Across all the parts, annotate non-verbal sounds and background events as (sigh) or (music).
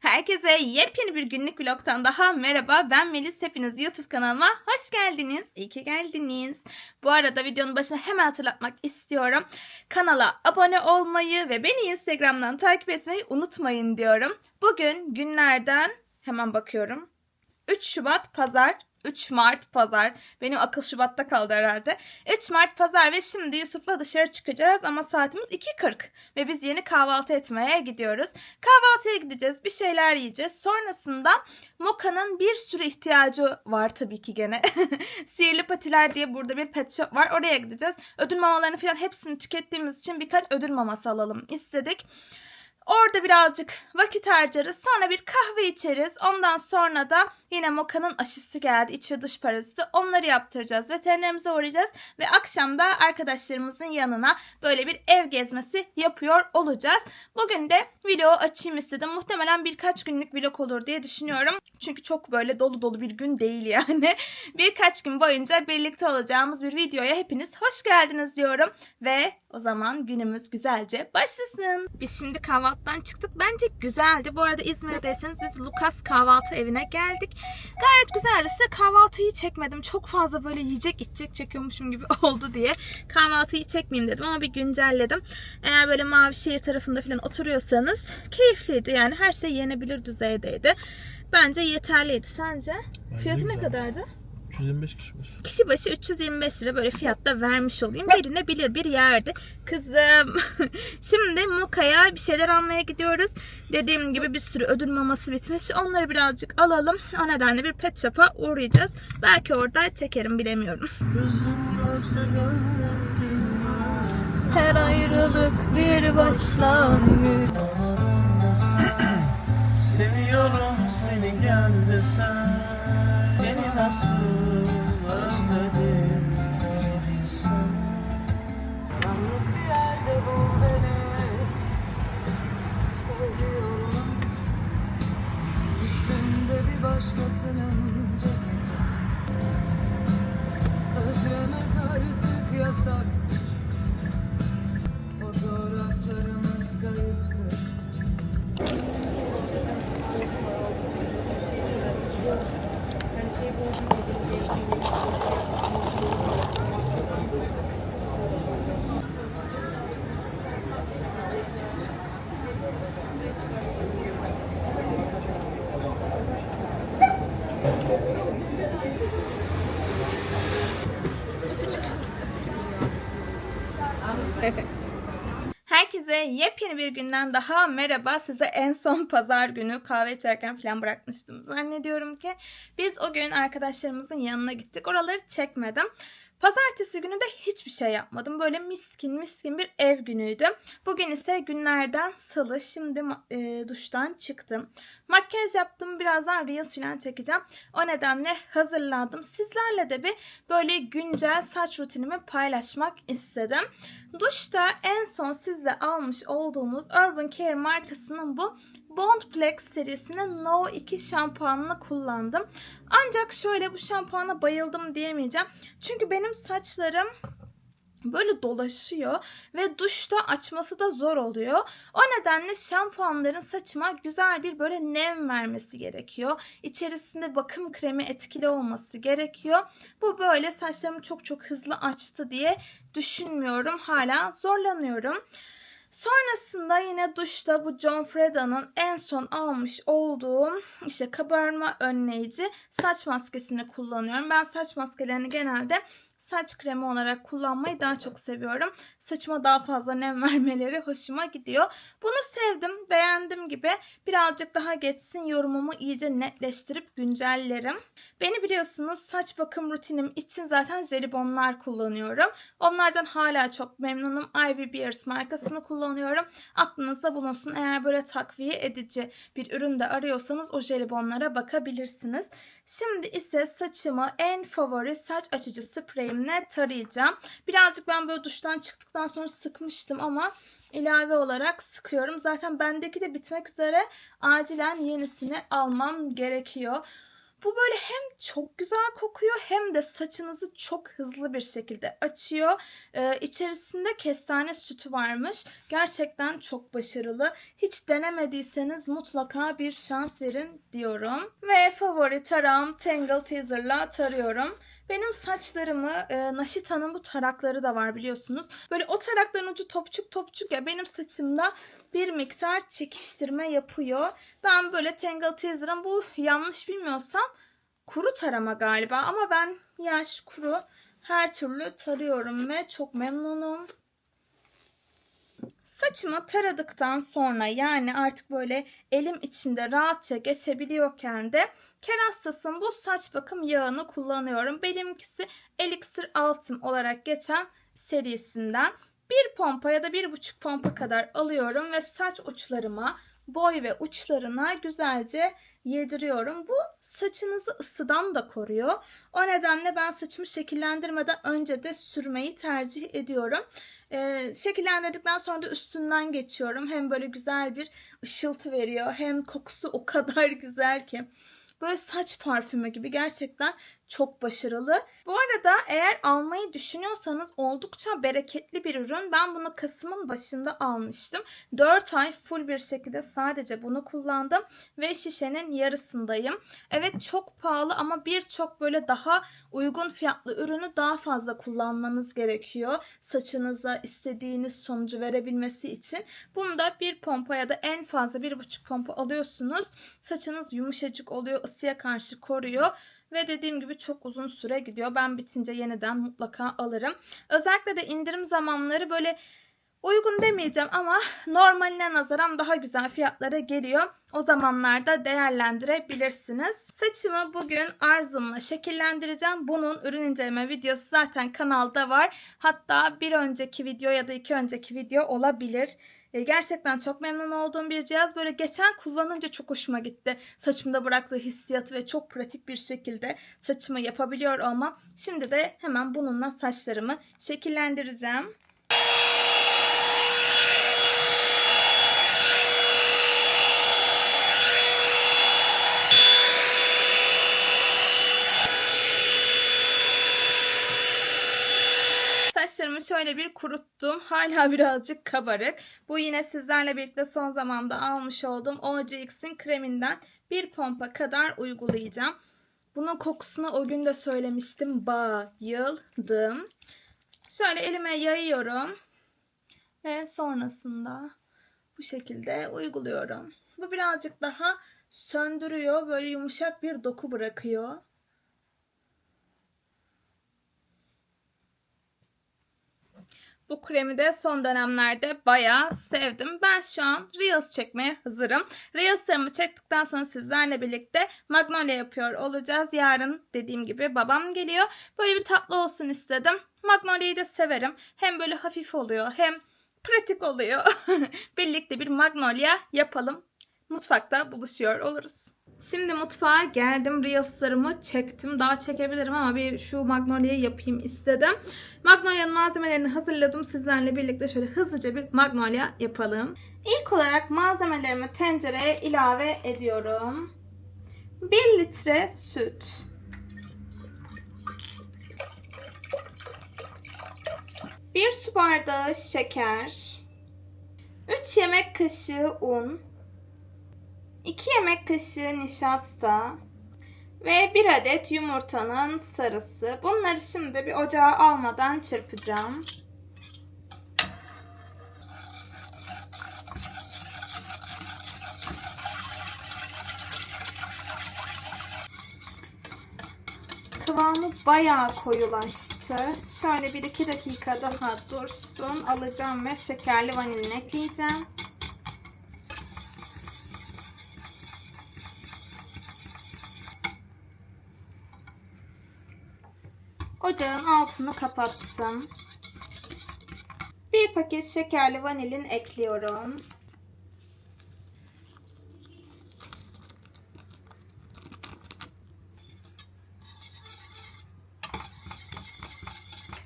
Herkese yepyeni bir günlük vlogtan daha merhaba. Ben Melis. Hepiniz YouTube kanalıma hoş geldiniz. İyi ki geldiniz. Bu arada videonun başına hemen hatırlatmak istiyorum. Kanala abone olmayı ve beni Instagram'dan takip etmeyi unutmayın diyorum. Bugün günlerden hemen bakıyorum. 3 Şubat Pazar 3 Mart pazar. Benim akıl Şubat'ta kaldı herhalde. 3 Mart pazar ve şimdi Yusuf'la dışarı çıkacağız ama saatimiz 2.40 ve biz yeni kahvaltı etmeye gidiyoruz. Kahvaltıya gideceğiz, bir şeyler yiyeceğiz. Sonrasında Moka'nın bir sürü ihtiyacı var tabii ki gene. (laughs) Sihirli Patiler diye burada bir pet shop var. Oraya gideceğiz. Ödül mamalarını falan hepsini tükettiğimiz için birkaç ödül maması alalım istedik. Orada birazcık vakit harcarız. Sonra bir kahve içeriz. Ondan sonra da yine Moka'nın aşısı geldi. iç ve dış paraziti. Onları yaptıracağız. Veterinerimize uğrayacağız. Ve akşam da arkadaşlarımızın yanına böyle bir ev gezmesi yapıyor olacağız. Bugün de video açayım istedim. Muhtemelen birkaç günlük vlog olur diye düşünüyorum. Çünkü çok böyle dolu dolu bir gün değil yani. (laughs) Birkaç gün boyunca birlikte olacağımız bir videoya hepiniz hoş geldiniz diyorum. Ve o zaman günümüz güzelce başlasın. Biz şimdi kahvaltıdan çıktık. Bence güzeldi. Bu arada İzmir'deyseniz biz Lucas kahvaltı evine geldik. Gayet güzeldi. Size kahvaltıyı çekmedim. Çok fazla böyle yiyecek içecek çekiyormuşum gibi (laughs) oldu diye. Kahvaltıyı çekmeyeyim dedim ama bir güncelledim. Eğer böyle Mavişehir tarafında falan oturuyorsanız keyifliydi. Yani her şey yenebilir düzeydeydi. Bence yeterliydi. Sence? Bence Fiyatı ne güzel. kadardı? 325 kişi var. Kişi başı 325 lira böyle fiyatta vermiş olayım. Birine bilir bir yerdi. Kızım. (laughs) Şimdi Moka'ya bir şeyler almaya gidiyoruz. Dediğim gibi bir sürü ödül maması bitmiş. Onları birazcık alalım. O nedenle bir pet shop'a uğrayacağız. Belki orada çekerim bilemiyorum. Her ayrılık bir başlangıç. (clears throat) Seviyorum seni gel desen nasıl özledim bilsen Karanlık bir yerde bul beni Koyuyorum Üstümde bir başkasının ceketi Özlemek artık yasaktır Herkese yepyeni bir günden daha merhaba. Size en son pazar günü kahve içerken falan bırakmıştım. Zannediyorum ki biz o gün arkadaşlarımızın yanına gittik. Oraları çekmedim. Pazartesi günü de hiçbir şey yapmadım. Böyle miskin miskin bir ev günüydü. Bugün ise günlerden salı. Şimdi e, duştan çıktım. Makyaj yaptım. Birazdan Reels falan çekeceğim. O nedenle hazırlandım. Sizlerle de bir böyle güncel saç rutinimi paylaşmak istedim. Duşta en son sizle almış olduğumuz Urban Care markasının bu Bond Plex serisinin No 2 şampuanını kullandım. Ancak şöyle bu şampuana bayıldım diyemeyeceğim. Çünkü benim saçlarım böyle dolaşıyor ve duşta açması da zor oluyor. O nedenle şampuanların saçıma güzel bir böyle nem vermesi gerekiyor. İçerisinde bakım kremi etkili olması gerekiyor. Bu böyle saçlarımı çok çok hızlı açtı diye düşünmüyorum. Hala zorlanıyorum. Sonrasında yine duşta bu John Freda'nın en son almış olduğum işte kabarma önleyici saç maskesini kullanıyorum. Ben saç maskelerini genelde saç kremi olarak kullanmayı daha çok seviyorum. Saçıma daha fazla nem (laughs) vermeleri hoşuma gidiyor. Bunu sevdim, beğendim gibi. Birazcık daha geçsin yorumumu iyice netleştirip güncellerim. Beni biliyorsunuz saç bakım rutinim için zaten jelibonlar kullanıyorum. Onlardan hala çok memnunum. Ivy Beers markasını kullanıyorum. Aklınızda bulunsun eğer böyle takviye edici bir ürün de arıyorsanız o jelibonlara bakabilirsiniz. Şimdi ise saçımı en favori saç açıcı spreyimle tarayacağım. Birazcık ben böyle duştan çıktıktan sonra sıkmıştım ama ilave olarak sıkıyorum. Zaten bendeki de bitmek üzere acilen yenisini almam gerekiyor. Bu böyle hem çok güzel kokuyor hem de saçınızı çok hızlı bir şekilde açıyor. Ee, içerisinde kestane sütü varmış. Gerçekten çok başarılı. Hiç denemediyseniz mutlaka bir şans verin diyorum. Ve favori tarağım Tangle Teaser'la tarıyorum. Benim saçlarımı e, Naşita'nın bu tarakları da var biliyorsunuz. Böyle o tarakların ucu topçuk topçuk ya benim saçımda bir miktar çekiştirme yapıyor. Ben böyle Tangle Teaser'ın bu yanlış bilmiyorsam kuru tarama galiba ama ben yaş kuru her türlü tarıyorum ve çok memnunum. Saçımı taradıktan sonra yani artık böyle elim içinde rahatça geçebiliyorken de Kerastas'ın bu saç bakım yağını kullanıyorum. Benimkisi Elixir Altın olarak geçen serisinden. Bir pompa ya da bir buçuk pompa kadar alıyorum ve saç uçlarıma, boy ve uçlarına güzelce yediriyorum. Bu saçınızı ısıdan da koruyor. O nedenle ben saçımı şekillendirmeden önce de sürmeyi tercih ediyorum. Ee, şekillendirdikten sonra da üstünden geçiyorum. Hem böyle güzel bir ışıltı veriyor hem kokusu o kadar (laughs) güzel ki. Böyle saç parfümü gibi gerçekten çok başarılı. Bu arada eğer almayı düşünüyorsanız oldukça bereketli bir ürün. Ben bunu Kasım'ın başında almıştım. 4 ay full bir şekilde sadece bunu kullandım ve şişenin yarısındayım. Evet çok pahalı ama birçok böyle daha uygun fiyatlı ürünü daha fazla kullanmanız gerekiyor. Saçınıza istediğiniz sonucu verebilmesi için. Bunda bir pompa ya da en fazla bir buçuk pompa alıyorsunuz. Saçınız yumuşacık oluyor, ısıya karşı koruyor. Ve dediğim gibi çok uzun süre gidiyor. Ben bitince yeniden mutlaka alırım. Özellikle de indirim zamanları böyle uygun demeyeceğim ama normaline nazaran daha güzel fiyatlara geliyor. O zamanlarda değerlendirebilirsiniz. Saçımı bugün Arzum'la şekillendireceğim. Bunun ürün inceleme videosu zaten kanalda var. Hatta bir önceki video ya da iki önceki video olabilir. E, Gerçekten çok memnun olduğum bir cihaz. Böyle geçen kullanınca çok hoşuma gitti. Saçımda bıraktığı hissiyatı ve çok pratik bir şekilde saçımı yapabiliyor olmam. Şimdi de hemen bununla saçlarımı şekillendireceğim. Saçlarımı şöyle bir kuruttum. (laughs) Hala birazcık kabarık. Bu yine sizlerle birlikte son zamanda almış olduğum OGX'in kreminden bir pompa kadar uygulayacağım. Bunun kokusunu o gün de söylemiştim. Bayıldım. Şöyle elime yayıyorum. Ve sonrasında bu şekilde uyguluyorum. Bu birazcık daha söndürüyor. Böyle yumuşak bir doku bırakıyor. Bu kremi de son dönemlerde bayağı sevdim. Ben şu an Reels çekmeye hazırım. Reels'larımı çektikten sonra sizlerle birlikte Magnolia yapıyor olacağız. Yarın dediğim gibi babam geliyor. Böyle bir tatlı olsun istedim. Magnolia'yı da severim. Hem böyle hafif oluyor hem pratik oluyor. (laughs) birlikte bir Magnolia yapalım. Mutfakta buluşuyor oluruz. Şimdi mutfağa geldim. Reels'larımı çektim. Daha çekebilirim ama bir şu Magnolia'yı yapayım istedim. Magnolia'nın malzemelerini hazırladım. Sizlerle birlikte şöyle hızlıca bir Magnolia yapalım. İlk olarak malzemelerimi tencereye ilave ediyorum. 1 litre süt. Bir su bardağı şeker. 3 yemek kaşığı un. 2 yemek kaşığı nişasta ve 1 adet yumurtanın sarısı. Bunları şimdi bir ocağa almadan çırpacağım. Kıvamı bayağı koyulaştı. Şöyle 1-2 dakika daha dursun. Alacağım ve şekerli vanilin ekleyeceğim. Ocağın altını kapattım. Bir paket şekerli vanilin ekliyorum.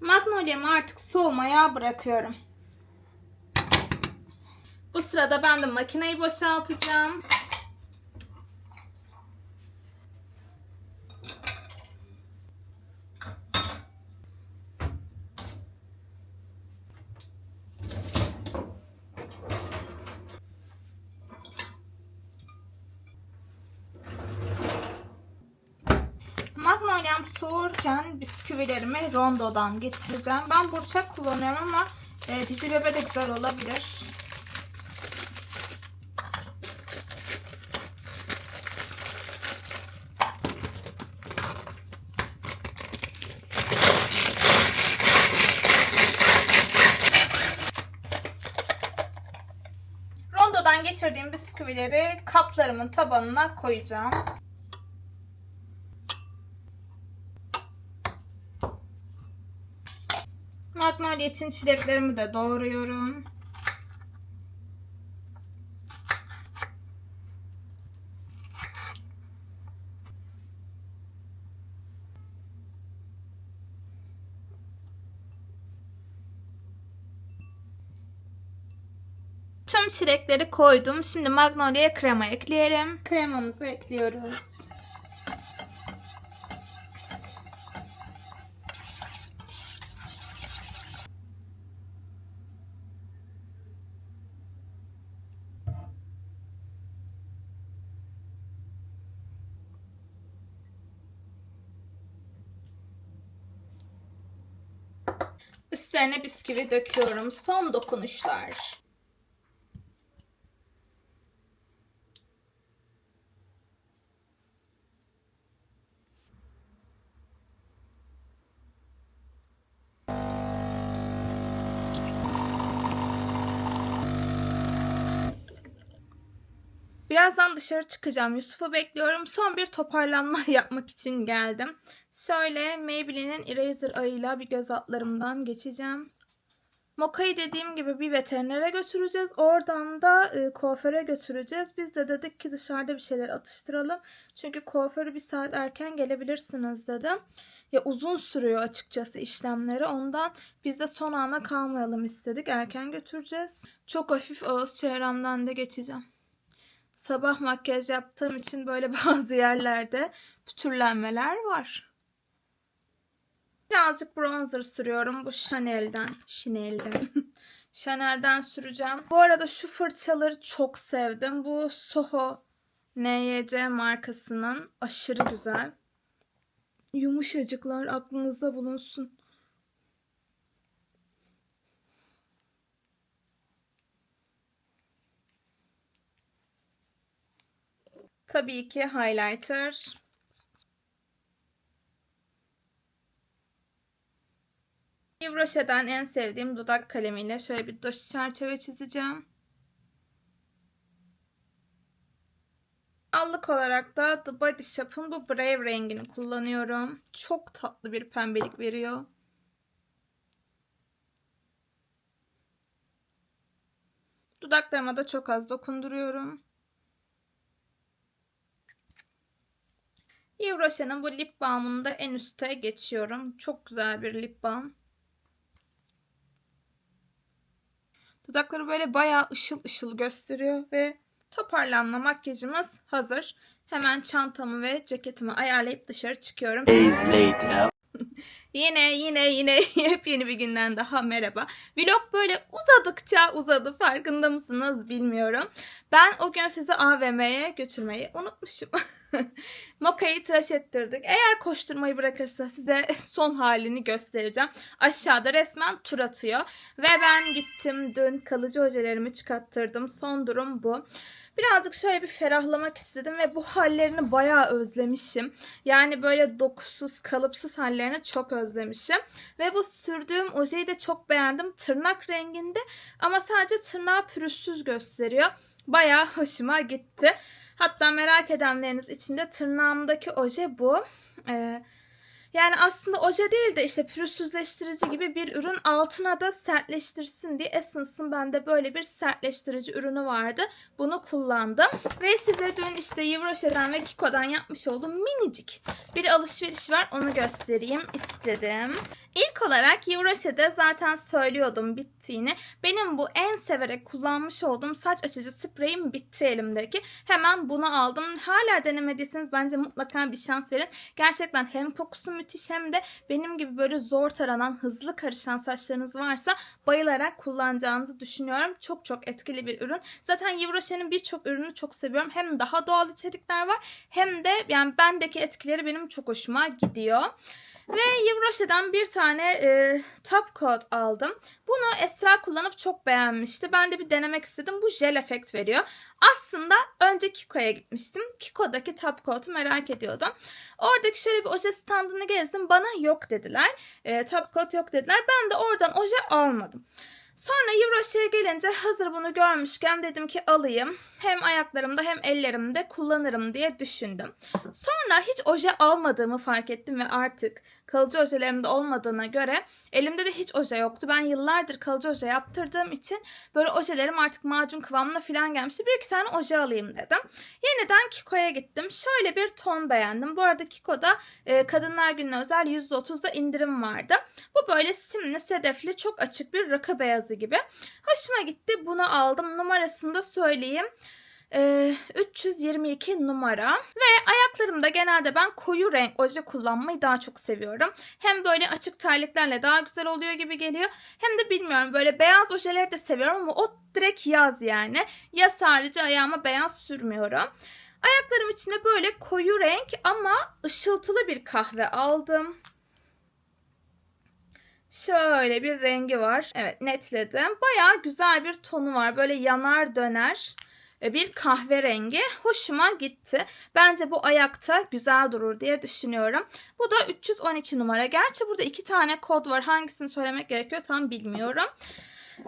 Magnolia'mı artık soğumaya bırakıyorum. Bu sırada ben de makineyi boşaltacağım. Magnolia'm soğurken bisküvilerimi rondodan geçireceğim. Ben burçak kullanıyorum ama e, cici bebe de güzel olabilir. Rondodan geçirdiğim bisküvileri kaplarımın tabanına koyacağım. Magnolia için çileklerimi de doğruyorum. Tüm çilekleri koydum. Şimdi Magnolia'ya krema ekleyelim. Kremamızı ekliyoruz. Üstlerine bisküvi döküyorum. Son dokunuşlar. Birazdan dışarı çıkacağım. Yusuf'u bekliyorum. Son bir toparlanma (laughs) yapmak için geldim. Şöyle Maybelline'in Eraser ayıyla bir göz altlarımdan geçeceğim. Moka'yı dediğim gibi bir veterinere götüreceğiz. Oradan da e, kuaföre götüreceğiz. Biz de dedik ki dışarıda bir şeyler atıştıralım. Çünkü kuaförü bir saat erken gelebilirsiniz dedim. Ya uzun sürüyor açıkçası işlemleri. Ondan biz de son ana kalmayalım istedik. Erken götüreceğiz. Çok hafif ağız çevremden de geçeceğim. Sabah makyaj yaptığım için böyle (laughs) bazı yerlerde pütürlenmeler var. Birazcık bronzer sürüyorum bu Chanel'den. Chanel'den. (laughs) Chanel'den süreceğim. Bu arada şu fırçaları çok sevdim. Bu Soho NYC markasının aşırı güzel. Yumuşacıklar aklınızda bulunsun. Tabii ki highlighter. Yves en sevdiğim dudak kalemiyle şöyle bir dış çerçeve çizeceğim. Allık olarak da The Body Shop'un bu Brave rengini kullanıyorum. Çok tatlı bir pembelik veriyor. Dudaklarıma da çok az dokunduruyorum. Yves Rocher'ın bu lip balmını da en üste geçiyorum. Çok güzel bir lip balm. Dudakları böyle bayağı ışıl ışıl gösteriyor ve toparlanma makyajımız hazır. Hemen çantamı ve ceketimi ayarlayıp dışarı çıkıyorum. (laughs) Yine yine yine (laughs) yepyeni bir günden daha merhaba. Vlog böyle uzadıkça uzadı farkında mısınız bilmiyorum. Ben o gün sizi AVM'ye götürmeyi unutmuşum. (laughs) Moka'yı tıraş ettirdik. Eğer koşturmayı bırakırsa size son halini göstereceğim. Aşağıda resmen tur atıyor. Ve ben gittim dün kalıcı ojelerimi çıkarttırdım. Son durum bu. Birazcık şöyle bir ferahlamak istedim ve bu hallerini bayağı özlemişim. Yani böyle dokusuz, kalıpsız hallerini çok özlemişim. Ve bu sürdüğüm ojeyi de çok beğendim. Tırnak renginde ama sadece tırnağı pürüzsüz gösteriyor. Bayağı hoşuma gitti. Hatta merak edenleriniz için de tırnağımdaki oje bu. Ee, yani aslında oje değil de işte pürüzsüzleştirici gibi bir ürün altına da sertleştirsin diye Essence'ın bende böyle bir sertleştirici ürünü vardı. Bunu kullandım. Ve size dün işte Yves Rocher'den ve Kiko'dan yapmış olduğum minicik bir alışveriş var. Onu göstereyim istedim. İlk olarak Yivroşe'de zaten söylüyordum bittiğini. Benim bu en severek kullanmış olduğum saç açıcı spreyim bitti elimdeki. Hemen bunu aldım. Hala denemediyseniz bence mutlaka bir şans verin. Gerçekten hem kokusu müthiş hem de benim gibi böyle zor taranan, hızlı karışan saçlarınız varsa bayılarak kullanacağınızı düşünüyorum. Çok çok etkili bir ürün. Zaten Yivroşe'nin birçok ürünü çok seviyorum. Hem daha doğal içerikler var hem de yani bendeki etkileri benim çok hoşuma gidiyor. Ve Yves Rocher'den bir tane e, top coat aldım. Bunu Esra kullanıp çok beğenmişti. Ben de bir denemek istedim. Bu jel efekt veriyor. Aslında önce Kiko'ya gitmiştim. Kiko'daki top coat'u merak ediyordum. Oradaki şöyle bir oje standını gezdim. Bana yok dediler. E, top coat yok dediler. Ben de oradan oje almadım. Sonra Yivroşe'ye gelince hazır bunu görmüşken dedim ki alayım. Hem ayaklarımda hem ellerimde kullanırım diye düşündüm. Sonra hiç oje almadığımı fark ettim ve artık kalıcı ojelerimde olmadığına göre elimde de hiç oje yoktu. Ben yıllardır kalıcı oje yaptırdığım için böyle ojelerim artık macun kıvamına falan gelmişti. Bir iki tane oje alayım dedim. Yeniden Kiko'ya gittim. Şöyle bir ton beğendim. Bu arada Kiko'da e, Kadınlar Günü'ne özel %30'da indirim vardı. Bu böyle simli, sedefli, çok açık bir rakı beyazı gibi. Hoşuma gitti. Bunu aldım. Numarasını da söyleyeyim. Ee, 322 numara ve ayaklarımda genelde ben koyu renk oje kullanmayı daha çok seviyorum. Hem böyle açık terliklerle daha güzel oluyor gibi geliyor. Hem de bilmiyorum böyle beyaz ojeleri de seviyorum ama o direkt yaz yani. Yaz harici ayağıma beyaz sürmüyorum. Ayaklarım içinde böyle koyu renk ama ışıltılı bir kahve aldım. Şöyle bir rengi var. Evet netledim. Bayağı güzel bir tonu var. Böyle yanar döner bir kahverengi. Hoşuma gitti. Bence bu ayakta güzel durur diye düşünüyorum. Bu da 312 numara. Gerçi burada iki tane kod var. Hangisini söylemek gerekiyor tam bilmiyorum.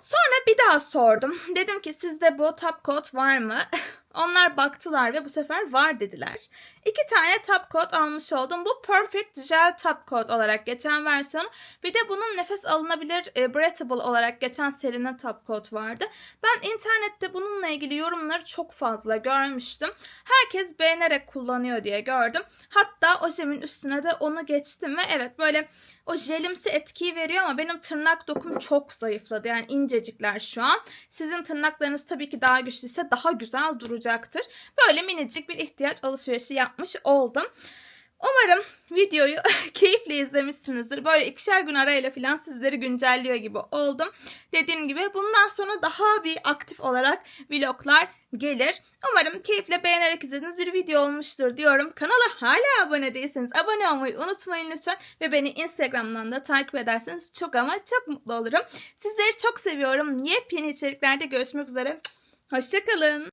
Sonra bir daha sordum. Dedim ki sizde bu top coat var mı? (laughs) Onlar baktılar ve bu sefer var dediler. İki tane top coat almış oldum. Bu Perfect Gel Top Coat olarak geçen versiyon. Bir de bunun nefes alınabilir e, breathable olarak geçen serinin top coat vardı. Ben internette bununla ilgili yorumları çok fazla görmüştüm. Herkes beğenerek kullanıyor diye gördüm. Hatta o jemin üstüne de onu geçtim ve evet böyle o jelimsi etkiyi veriyor ama benim tırnak dokum çok zayıfladı. Yani incecikler şu an. Sizin tırnaklarınız tabii ki daha güçlüyse daha güzel duracaktır. Böyle minicik bir ihtiyaç alışverişi yapmış oldum. Umarım videoyu (laughs) keyifle izlemişsinizdir. Böyle ikişer gün arayla falan sizleri güncelliyor gibi oldum. Dediğim gibi bundan sonra daha bir aktif olarak vloglar gelir. Umarım keyifle beğenerek izlediğiniz bir video olmuştur diyorum. Kanala hala abone değilseniz abone olmayı unutmayın lütfen. Ve beni Instagram'dan da takip ederseniz çok ama çok mutlu olurum. Sizleri çok seviyorum. Yepyeni içeriklerde görüşmek üzere. Hoşçakalın.